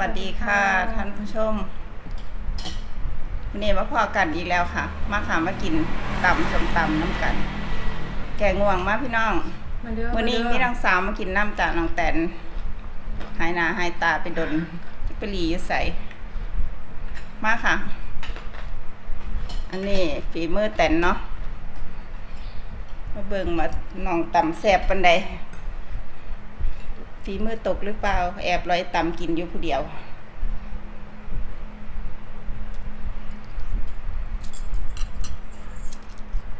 วัสดีค่ะ ท่านผู้ชมวันนี้มาพอกันอีกแล้วค่ะ มาค่ะมากินตำส้มตำน้ำกัน แกงง่วงมาพี่น้องมาเด้อวันนี้มีน้องสาวมากินน้ำจากน้องแตนหายหนาหายตาไปดนไปหลีอยู่ใสมาค่ะ อันนี้ฝีมือแตนเนาะมาเบิ่งมาน้องตำแซ่บปันใด ฝีมือตกหรือเปล่า แอบร้อยตำกินอยู่ผู้เดียว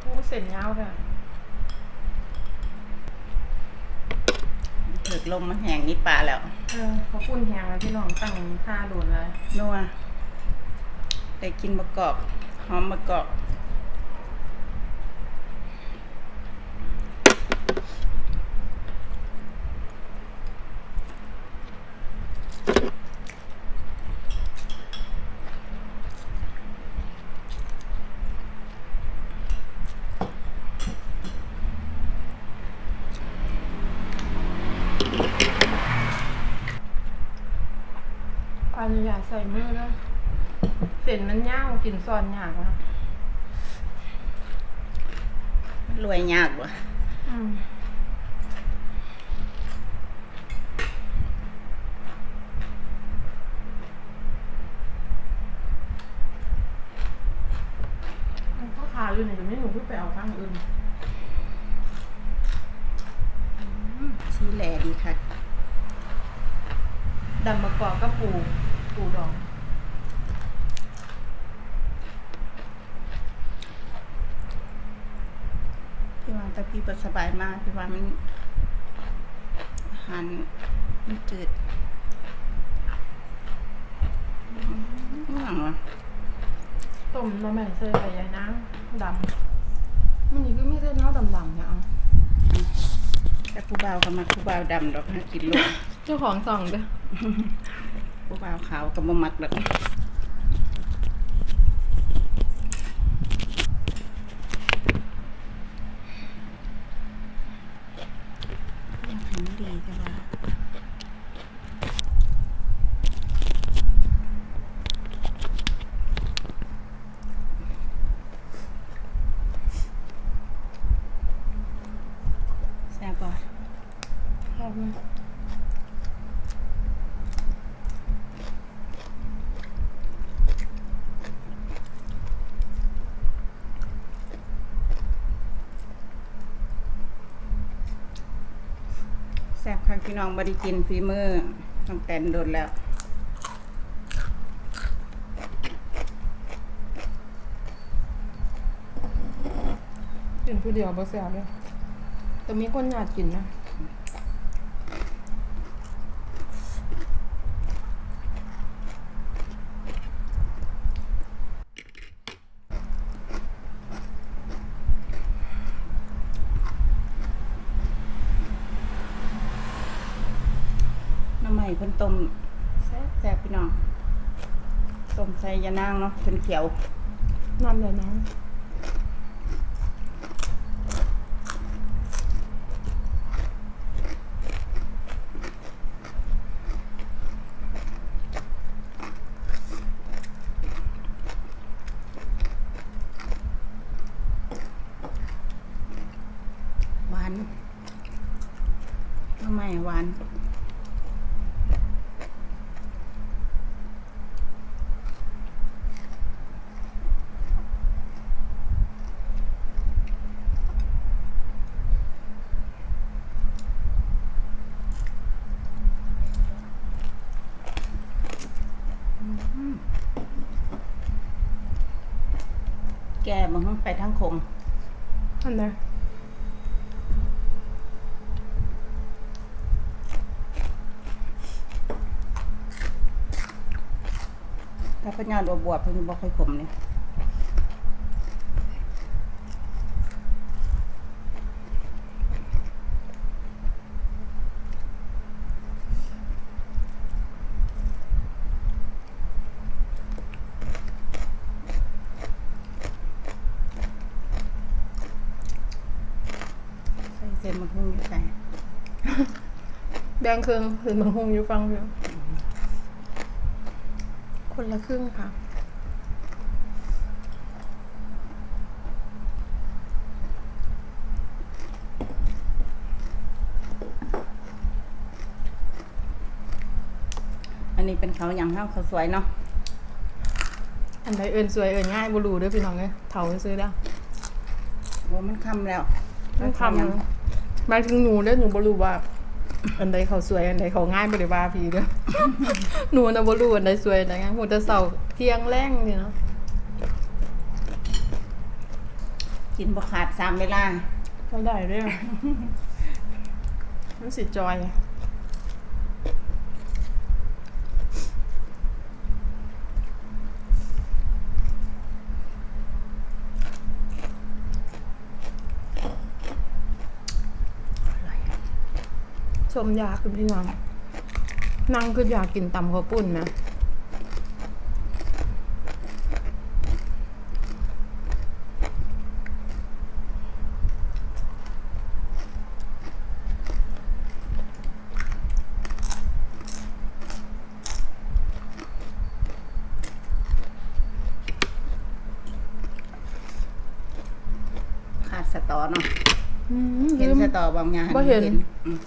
โอ้เส้นยาวค่ะถึกลมมันแห้งนี่ปลาแล้ว เออเขาปุ่นแหงแล้วพี่น้องตั้งท่าโดนเลยนัวได้กินมะกอกหอมมะกอก ปลาอยาใส่มือนะเส้นมันยาวกินซ้อนยากนะรวยยากว่ะอืมมันก็ขายอยู่เนี่ยแต่ไม่หนูเพิ่งไปเอาข้างอื่น สีแหลดีค่ะ ดำมะกอกก็ปูปูดอง พี่วางแต่พี่ประสบายมากพี่วางมันอาหารมันจืดอืมอหย่างวะต้มน้ำแม่ใส่ไปยายนางดำมันนี่ก็มีเส้นเนาดำๆเนี่ยเอาแต่ผู้บ่าวก็มาผู้บ่าวดำดอกฮะกินลูกเจ้าของส่องเด้อ ผู้บ่าวขาวกับมามัดแบบากให้มันดีแต่ว่าแซ่บบ่ ชอบไหม แซ่บค่ะพี่น้องบริกินฝีมือต้องแตนโดนแล้วกินผู้เดียวบ่แซ่บเลยแต่มีคนอยากกินนะ เพิ่นต้มแซ่บแซ่บพี่น้องต้มใส่ยานางเนาะเพิ่นเขียวน้ำเลยนะหวานน้ำใหม่หวานอืม แกมันไปทั้งคงอันไหนถ้าพญานบวบๆเพิ่นบ่ค่อยขมเลยใส่เส้นมะฮุ่งอยู่ใส่ แบงเครื่องหรือมังหงอยู่ฟังเพียงคนละครึ่งค่ะ อันนี้เป็นเขาอย่างเท่าเขาวสวยเนาะอันใดเอินสวยเอินง่ายบ่รู้เด้อพี่น้องเอ้ยเฒ่าซื้อแล้วโอ้มันคำแล้วต้องทำนะหมายถึงหนูเด้อหนูบ่รู้ว่า อันใดเขาสวยอันใดเขาง่ายบ่ได้ว่าพี่เด้อหนูน่ะบ่รู้อันใดสวยอันใดง่ายฮู้แต่เช้าเที่ยงแรงนี่เนาะกินบ่ขาดสามเวลาบ่ได้เด้อมันสิจอย ชมยาคุณพี่น้องนั่งคืออยากกินตำข้าวปุ้นนะขาดสตอเนาะอืมเห็นลืมสตอบางอย่างบ่เห็นอืม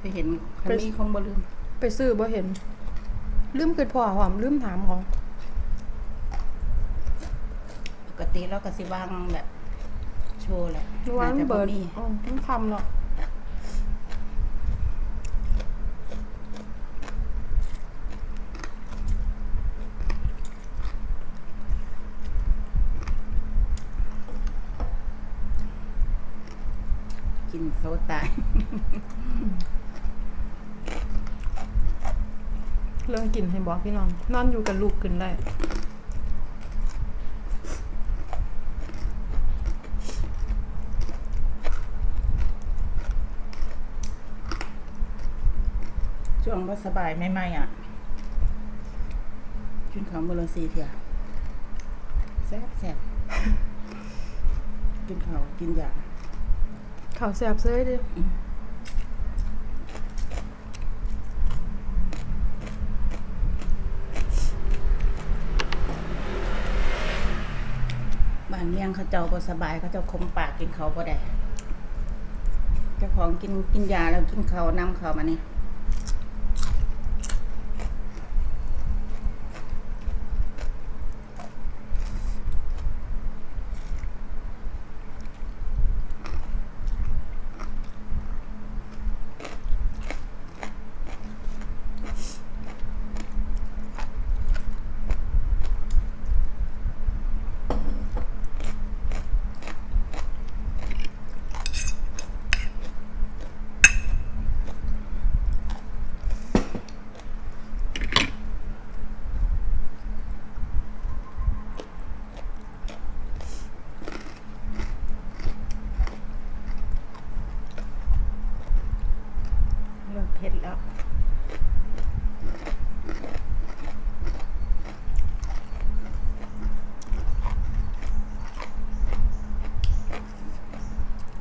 ไปเห็นคันไปนี้คงบ่ลืมไปซื้อบ่เห็น ลืมคือพ่อหอมลืมถามของปกติเราก็สิวางแบบโชว์แหละวาน่าจะเบิบ่ร์ดมีอ๋อมันคำเนาะกินโซตาย เรื่องกินให้บอกพี่น้อง นอนอยู่กับลูกกินได้ช่วงบ่สบายไม่ไม่อะกินของมื้อละสี่เที่ยแซ่บแซ่บกินข้าวกินยาข่าวแสบเซ้ยดิ บ้านเมียงเขาเจ้าก็สบายเขาเจ้าคมปากกินเขาวบ่ได้เจ้าของกินกินยาแล้วกินเขาวนำเขามานี่ แล้ว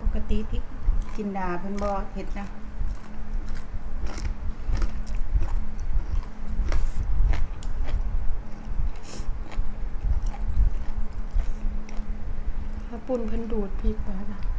ปกติพริกจินดาเพิ่นบ่เผ็ดนะถ้าปุ่นเพิ่นดูดพริกไปนะผั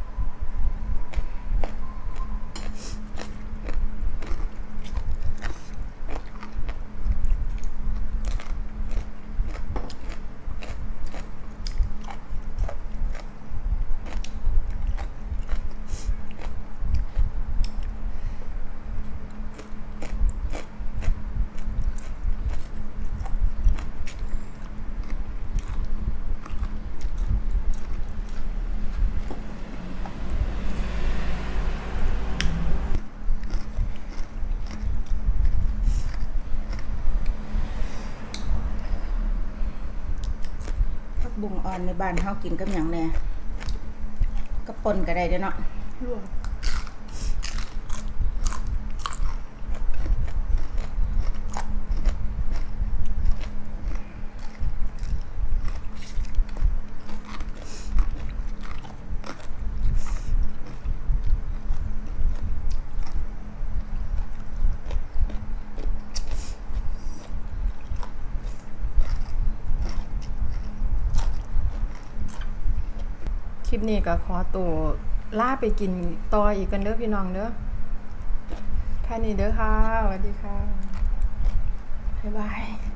อ่อนในบ้านเฮากินกับหยังแหน่ก็ปนก็ได้เด้อเนาะ รวม ปนี้ก็ขอตัวล่าไปกินต่ออีกกันเด้อพี่น้องเด้อแค่นี้เด้อค่ะสวัสดีค่ะ บ๊ายบาย